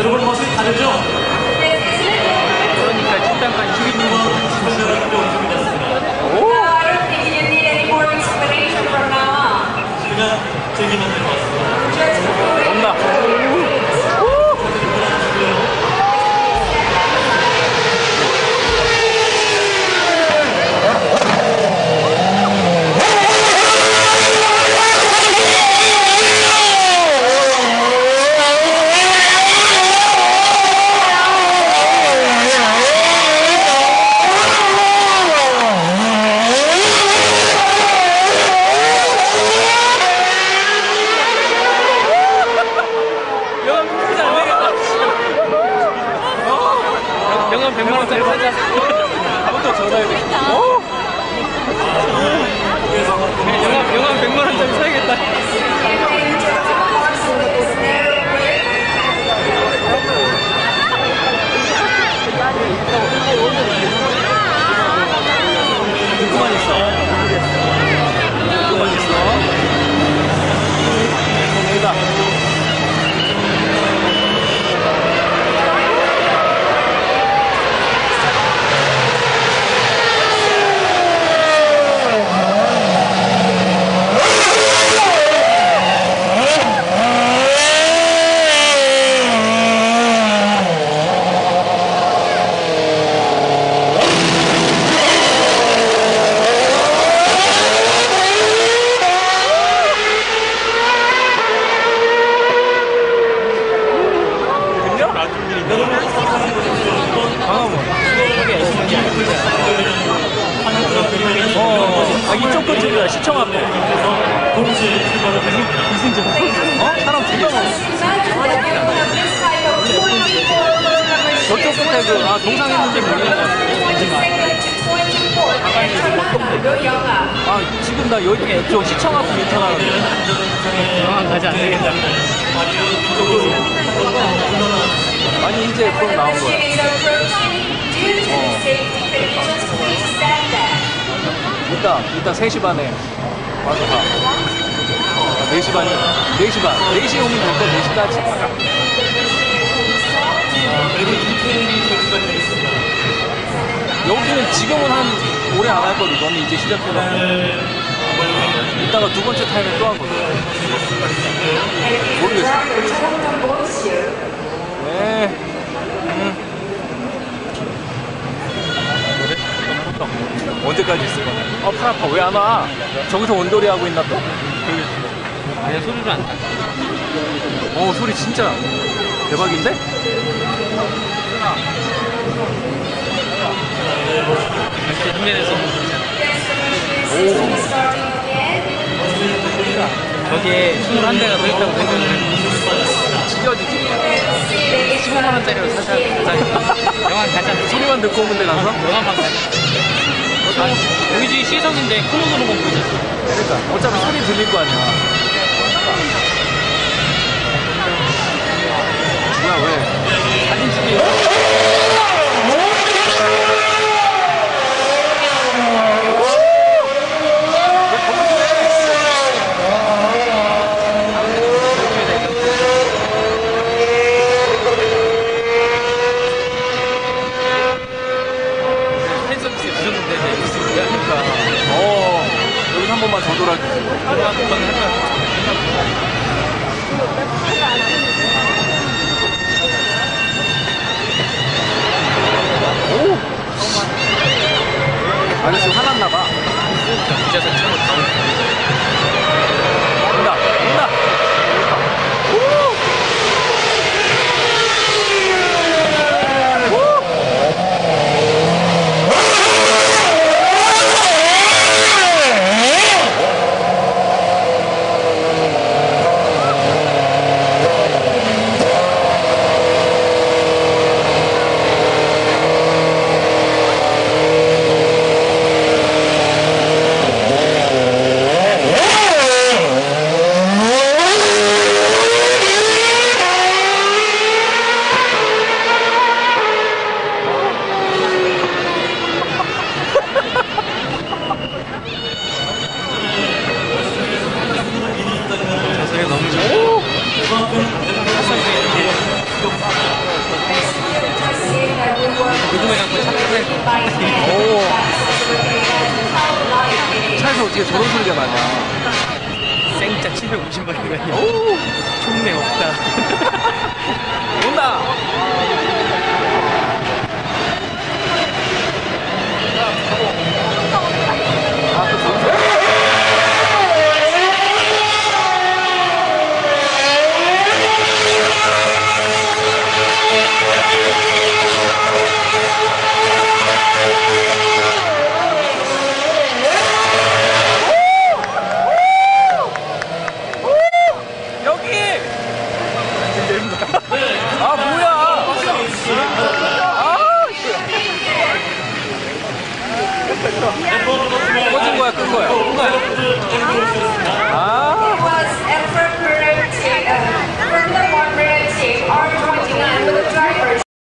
여러분 모습이 다르죠? 그러니까 10단까지 죽이는 거. 오. If you need any more explanation from now on, 우리가 즐기면 될 것 같습니다. 온다. 100만원, 100만원짜리 사자. 아무튼 전화해도. 오! 영화, 영화 100만원짜리 사야겠다. 시청 앞에. 동시에 출발을 해서 이승재. 어? 사람 죽여먹어. 저쪽 끝에 그, 아, 동상 있는지 모르겠다. 아, 지금 나 여기, 저 시청 앞에 괜찮아는데. 영암 가지 안 되겠다. 아니, 이제 그럼 나온 거야. 이따, 이따 3시 반에 와서 가. 아, 4시 반이, 4시 반. 4시에 오면 될 거야, 4시까지. 그리고 이태리 선수가 되겠습니다. 여기는 지금은 한, 오래 안 할 거든. 너는 이제 시작해서. 이따가 두 번째 타임에 또 하거든. 모르겠어. 네. 음. 언제까지 있을 거냐? 아, 팔 아파. 왜 안 와? 저기서 원돌이 하고 있나 또? 아니 소리를 안 나. 어, 소리 진짜 대박인데? 역시 흉내내서 저기에 21대가 더 있다고 생각을 찢어지지. 15만 원짜리로 사자. 가자. 영암 가자. 소리만 듣고 오면 돼, 가서? 영암만 가자. 아, 여기 지금 시성인데 큰 옷으로 먹고 있잖아. 그러니까. 어차피 소리 들릴 거 아니야. 뭐야, 왜? 사진 찍기. 팬 서비스 그 정도 되네. 그러니까. 어, 번만 더 돌아주세요. 요즘에 갖고 찹쌀. 오. 차에서 어떻게 저런 소리가 나냐. 생짜 750마리가. 오. 총내 없다. 온다. 꺼진 거야, 끈 거야? 끈 아.